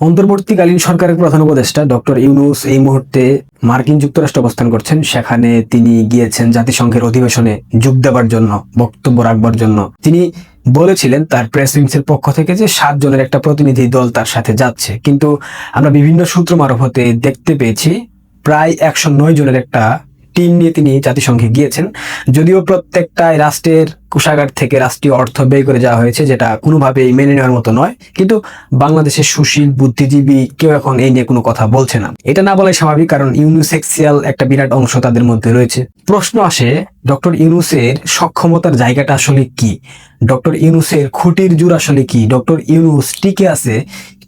অন্তর্বর্তীকালীন সরকারের প্রধান উপদেষ্টা ডক্টর ইউনুস এই মুহূর্তে মার্কিন যুক্তরাষ্ট্র অবস্থান করছেন। সেখানে তিনি গিয়েছেন জাতিসংঘের অধিবেশনে যোগ দেওয়ার জন্য, বক্তব্য রাখবার জন্য। তিনি বলেছিলেন তার প্রেস উইংসের পক্ষ থেকে যে সাত জনের একটা প্রতিনিধি দল তার সাথে যাচ্ছে। কিন্তু আমরা বিভিন্ন সূত্র মারফতে দেখতে পেয়েছি, প্রায় একশো নয় জনের একটা টিম নিয়ে তিনি জাতিসংঘে গিয়েছেন। যদিও প্রত্যেকটা রাষ্ট্রের কোষাগার থেকে রাষ্ট্রীয় অর্থ ব্যয় করে যাওয়া হয়েছে, যেটা কোনোভাবেই মেনে নেওয়ার মতো নয়। কিন্তু বাংলাদেশের সুশীল, বুদ্ধিজীবী কেউ এখন এই নিয়ে কোনো কথা বলছে না। এটা না বলাই স্বাভাবিক, কারণ ইউনিসেক্সিয়াল একটা বিরাট অংশ তাদের মধ্যে রয়েছে। প্রশ্ন আসে, ডক্টর ইউনুসের সক্ষমতার জায়গাটা আসলে কি? ডক্টর ইউনুসের খুঁটির জোর আসলে কি? ডক্টর ইউনুস টিকে আছে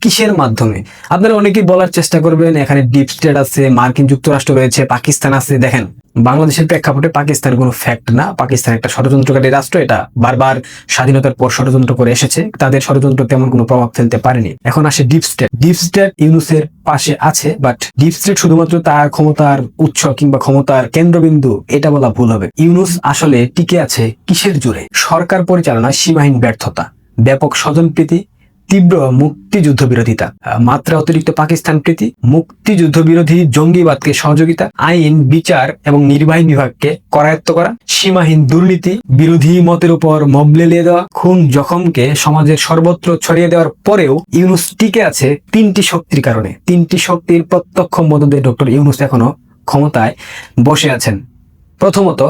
কিসের মাধ্যমে? আপনারা অনেকেই বলার চেষ্টা করবেন, এখানে ডিপ স্টেট আছে, মার্কিন যুক্তরাষ্ট্র রয়েছে, পাকিস্তান আছে। দেখেন, বাংলাদেশের প্রেক্ষাপটে পাকিস্তান কোনো ফ্যাক্ট না, পাকিস্তান একটা ষড়যন্ত্রকারী রাষ্ট্র, এটা বারবার স্বাধীনতার পর ষড়যন্ত্র করে এসেছে। তাদের ষড়যন্ত্র তেমন কোনো প্রভাব ফেলতে পারেনি। এখন আসে ডিপ স্টেট ডিপ স্টেট ইউনুসের পাশে আছে বাট ডিপ স্টেট শুধুমাত্র তার ক্ষমতার উৎস কিংবা ক্ষমতার কেন্দ্রবিন্দু, এটা বলা ভুল হবে। ইউনুস আসলে টিকে আছে কিসের জোরে? সরকার পরিচালনায় সীমাহীন ব্যর্থতা। ব্যাপক স্বজনপ্রীতি তীব্র মুক্তিযুদ্ধ বিরোধিতা মাত্রা অতিরিক্ত পাকিস্তান প্রীতি মুক্তিযুদ্ধ বিরোধী জঙ্গিবাদকে সহযোগিতা, আইন, বিচার এবং নির্বাহী বিভাগকে করায়ত্ত করা, সীমাহীন দুর্নীতি, বিরোধী মতের উপর মবলেলিয়ে দেওয়া, খুন জখমকে সমাজের সর্বত্র ছড়িয়ে দেওয়ার পরেও ইউনুস টিকে আছে তিনটি শক্তির কারণে। তিনটি শক্তির প্রত্যক্ষ মদদে ডক্টর ইউনুস এখনও ক্ষমতায় বসে আছেন। প্রথমত,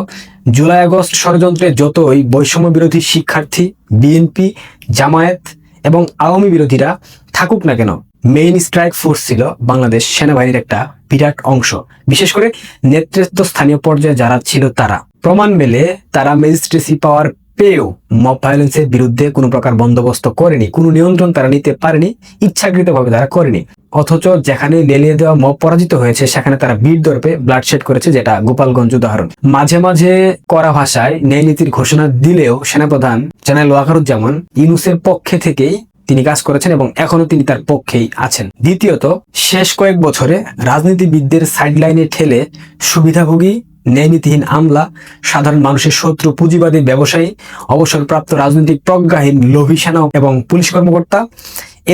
জুলাই আগস্ট ষড়যন্ত্রে যতই বৈষম্য বিরোধী শিক্ষার্থী, বিএনপি, জামায়াত এবং আওয়ামী বিরোধীরা থাকুক না কেন মেইন স্ট্রাইক ফোর্স ছিল বাংলাদেশ সেনাবাহিনীর একটা বিরাট অংশ। বিশেষ করে নেতৃত্ব স্থানীয় পর্যায়ে যারা ছিল তারা। প্রমাণ মেলে তারা ম্যাজিস্ট্রেসি পাওয়ার পেয়েও মব ভায়োলেন্সের বিরুদ্ধে কোনো প্রকার বন্দোবস্ত করেনি, কোনো নিয়ন্ত্রণ তারা নিতে পারেনি, ইচ্ছাকৃতভাবে তারা করেনি। অথচ যেখানে লেলিয়ে দেওয়া মব পরাজিত হয়েছে, সেখানে তারা বীর দর্পে ব্লাড শেড করেছে, যেটা গোপালগঞ্জ উদাহরণ। মাঝে মাঝে করা ভাষায় ন্যায় নীতির ঘোষণা দিলেও সেনাপ্রধান জেনারেল ওয়াকারুজ্জামান ইউনুসের পক্ষে থেকেই তিনি কাজ করেছেন এবং এখনও তিনি তার পক্ষেই আছেন। দ্বিতীয়ত, শেষ কয়েক বছরে রাজনীতিবিদদের সাইডলাইনে ঠেলে সুবিধাভোগী ন্যায়নীতিহীন আমলা, সাধারণ মানুষের শত্রু, পুঁজিবাদী ব্যবসায়ী, অবসরপ্রাপ্ত রাজনৈতিক প্রজ্ঞাহীন সেনা এবং পুলিশ কর্মকর্তা,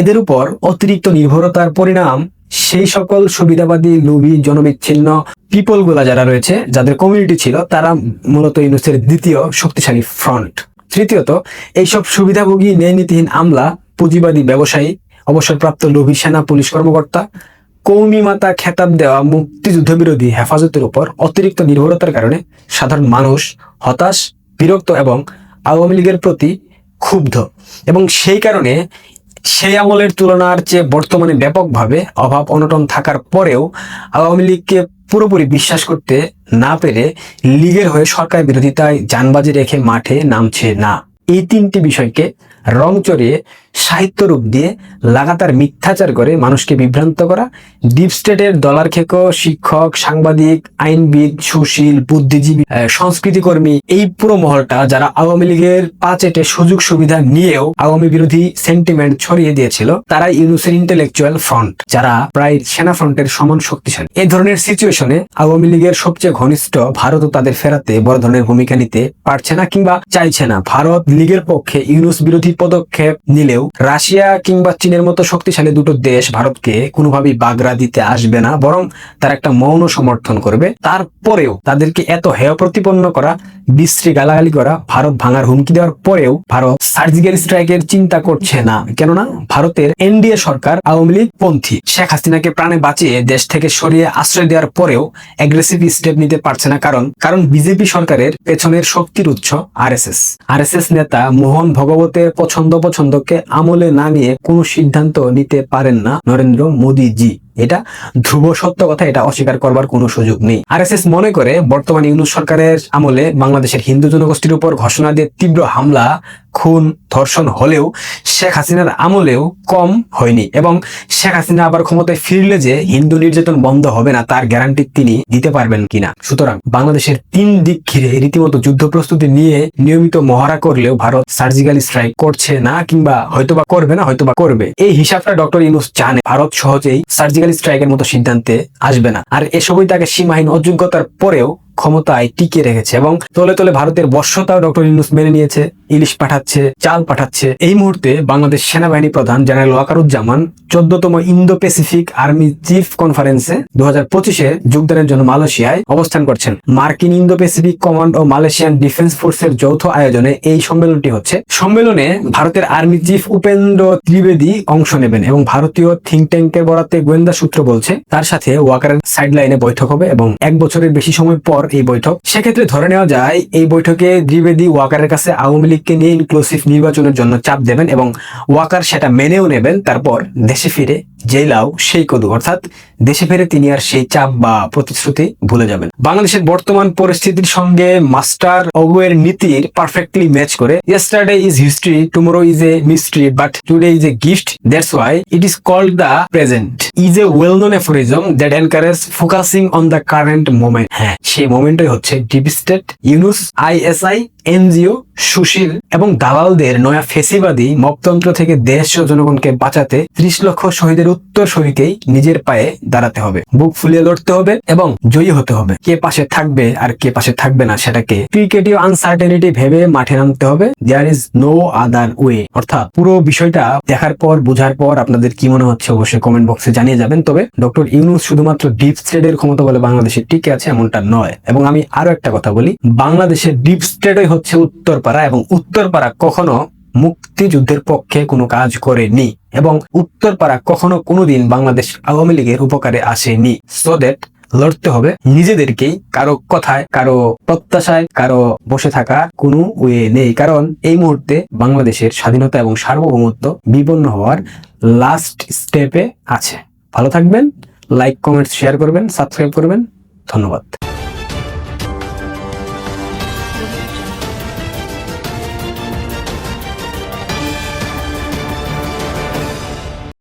এদের উপর অতিরিক্ত নির্ভরতার পরিণাম সেই সকল সুবিধাবাদী লোভী জনবিচ্ছিন্ন পিপলগুলা যারা রয়েছে, যাদের কমিউনিটি ছিল, তারা মূলত ইউনুসের দ্বিতীয় শক্তিশালী ফ্রন্ট তৃতীয়ত, এইসব সুবিধাভোগী ন্যায়নীতিহীন আমলা, পুঁজিবাদী ব্যবসায়ী, অবসরপ্রাপ্ত লোভী সেনা, পুলিশ কর্মকর্তা কৌমি মাতা খেতাব দেওয়া মুক্তিযুদ্ধ বিরোধী হেফাজতের উপর অতিরিক্ত নির্ভরতার কারণে সাধারণ মানুষ হতাশ, বিরক্ত এবং আওয়ামী লীগের প্রতি ক্ষুব্ধ। এবং সেই কারণে সেই আমলের তুলনার চেয়ে বর্তমানে ব্যাপকভাবে অভাব অনটন থাকার পরেও আওয়ামী লীগকে পুরোপুরি বিশ্বাস করতে না পেরে লীগের হয়ে সরকার বিরোধিতায় যানবাজি রেখে মাঠে নামছে না। এই তিনটি বিষয়কে রং চড়িয়ে সাহিত্য রূপ দিয়ে লাগাতার মিথ্যাচার করে মানুষকে বিভ্রান্ত করা ডিপ স্টেটের ডলার খেকো শিক্ষক সাংবাদিক আইনবিদ সুশীল বুদ্ধিজীবী আহ, সংস্কৃতি কর্মী এই পুরো মহলটা যারা আওয়ামী লীগের পাচেটে সুযোগ সুবিধা নিয়েও আওয়ামী বিরোধী সেন্টিমেন্ট ছড়িয়ে দিয়েছিল তারা ইউনুসের ইন্টেলেকচুয়াল ফ্রন্ট যারা প্রায় সেনা ফ্রন্টের সমান শক্তিশালী। এই ধরনের সিচুয়েশনে আওয়ামী লীগের সবচেয়ে ঘনিষ্ঠ ভারতও তাদের ফেরাতে বড় ধরনের ভূমিকা নিতে পারছে না কিংবা চাইছে না। ভারত লীগের পক্ষে ইউনুস বিরোধী পদক্ষেপ নিলেও রাশিয়া কিংবা চীনের মতো শক্তিশালী দুটো দেশ ভারতকে কোনোভাবেই বাগড়া দিতে আসবে না, বরং তার একটা মৌন সমর্থন করবে। তারপরেও তাদেরকে এত হেয় প্রতিপন্ন করা, বিশ্রী গালাগালি করা, ভারত ভাঙার হুমকি দেওয়ার পরেও ভারত সার্জিক্যাল স্ট্রাইকের চিন্তা করছে না। কেননা ভারতের এনডিএ সরকার আওয়ামী লীগ পন্থী শেখ হাসিনাকে প্রাণে বাঁচিয়ে দেশ থেকে সরিয়ে আশ্রয় দেওয়ার পরেও অ্যাগ্রেসিভ স্টেপ নিতে পারছে না, কারণ কারণ বিজেপি সরকারের পেছনের শক্তির উৎস আরএসএস। আরএসএস নেতা মোহন ভগবতের পছন্দ পছন্দকে আমলে না নিয়ে কোনো সিদ্ধান্ত নিতে পারেন না নরেন্দ্র মোদীজি। এটা ধ্রুব সত্য কথা, এটা অস্বীকার করবার কোনো সুযোগ নেই। আরএসএস মনে করে, বর্তমান ইউনুস সরকারের আমলে বাংলাদেশের হিন্দু জনগোষ্ঠীর উপর ঘোষণা দিয়ে তীব্র হামলা, খুন, ধর্ষণ হলেও শেখ হাসিনার আমলেও কম হয়নি এবং শেখ হাসিনা আবার ক্ষমতায় ফিরলে যে হিন্দু নির্যাতন বন্ধ হবে না, তার গ্যারান্টি তিনি দিতে পারবেন কিনা? সুতরাং বাংলাদেশের তিন দিক ঘিরে রীতিমতো যুদ্ধ প্রস্তুতি নিয়ে নিয়মিত মহড়া করলেও ভারত সার্জিক্যাল স্ট্রাইক করছে না কিংবা হয়তোবা করবে না, হয়তোবা করবে। এই হিসাবটা ডক্টর ইউনুস জানে। ভারত সহজেই সার্জিক্যাল স্ট্রাইকের মতো সিদ্ধান্তে আসবে না। আর এসবই তাকে সীমাহীন অযোগ্যতার পরেও ক্ষমতায় টিকে রেখেছে এবং তলে তলে ভারতের বর্ষতাও ডক্টর ইউনুস মেনে নিয়েছে, ইলিশ পাঠাচ্ছে, চাল পাঠাচ্ছে। এই মুহূর্তে বাংলাদেশ সেনাবাহিনী প্রধান জেনারেল ওয়াকারুজ্জামান চোদ্দতম ইন্দো প্যাসিফিক আর্মি চিফ কনফারেন্সে দু হাজার পঁচিশে যোগদানের জন্য মালয়েশিয়ায় অবস্থান করছেন। মার্কিন ইন্দো প্যাসিফিক কমান্ড ও মালয়েশিয়ান ডিফেন্স ফোর্সের যৌথ আয়োজনে এই সম্মেলনটি হচ্ছে। সম্মেলনে ভারতের আর্মি চিফ উপেন্দ্র ত্রিবেদী অংশ নেবেন এবং ভারতীয় থিঙ্ক ট্যাঙ্কের বরাতে গোয়েন্দা সূত্র বলছে, তার সাথে ওয়াকারের সাইড লাইনে বৈঠক হবে এবং এক বছরের বেশি সময় পর এই বৈঠক। সেক্ষেত্রে ধরে নেওয়া যায়, এই বৈঠকে দ্বিবেদী ওয়াকারের কাছে আওয়ামী লীগকে নিয়ে ইনক্লুসিভ নির্বাচনের জন্য চাপ দেবেন এবং ওয়াকার সেটা মেনেও নেবেন, তারপর দেশে ফিরে লাউ সেই কদু অর্থাৎ দেশে ফিরে তিনি আর সেই চাপ বা প্রতিশ্রুতি ভুলে যাবেন। বাংলাদেশের বর্তমান পরিস্থিতির সঙ্গে মাস্টার অগুয়ের নীতির পারফেক্টলি ম্যাচ করে yesterday is history tomorrow is a mystery but today is a gift that's why it is called the present is a well known aphorism that encourage focusing on the current moment হ্যাঁ সেই মোমেন্টই হচ্ছে deep state Yunus ISI NGO, সুশীল এবং দালালদের নয়া ফেসিবাদী মপতন্ত্র থেকে দেশ ও জনগণকে বাঁচাতে ত্রিশ লক্ষ শহীদের উত্তর শরীকেই নিজের পায়ে দাঁড়াতে হবে। বুক ফুলিয়ে লড়তে হবে এবং জয়ী হতে হবে। কে পাশে থাকবে আর কে পাশে থাকবে না সেটাকে ক্রিকেটীয় আনসার্টেনিটি ভেবে মাঠে নামতে হবে। There is no other way অর্থাৎ পুরো বিষয়টা দেখার পর, বোঝার পর আপনাদের কি মনে হচ্ছে অবশ্যই কমেন্ট বক্সে জানিয়ে যাবেন। তবে ডক্টর ইউনুস শুধুমাত্র ডিপ স্টেটের ক্ষমতা বলে বাংলাদেশে টিকে আছে এমনটা নয়। এবং আমি আরও একটা কথা বলি, বাংলাদেশের ডিপ স্টেটই হচ্ছে উত্তরপাড়া এবং উত্তরপাড়া কখনো মুক্তিযুদ্ধের পক্ষে কোনো কাজ করেনি এবং উত্তরপাড়া কখনো কোনোদিন বাংলাদেশ আওয়ামী লীগের উপকারে আসেনি। সো দ্যাট লড়তে হবে নিজেদেরকেই, কারও কথায়, কারও প্রত্যাশায়, কারও বসে থাকা কোনো ওয়ে নেই। কারণ এই মুহূর্তে বাংলাদেশের স্বাধীনতা এবং সার্বভৌমত্ব বিপন্ন হওয়ার লাস্ট স্টেপে আছে। ভালো থাকবেন লাইক কমেন্ট শেয়ার করবেন সাবস্ক্রাইব করবেন। ধন্যবাদ।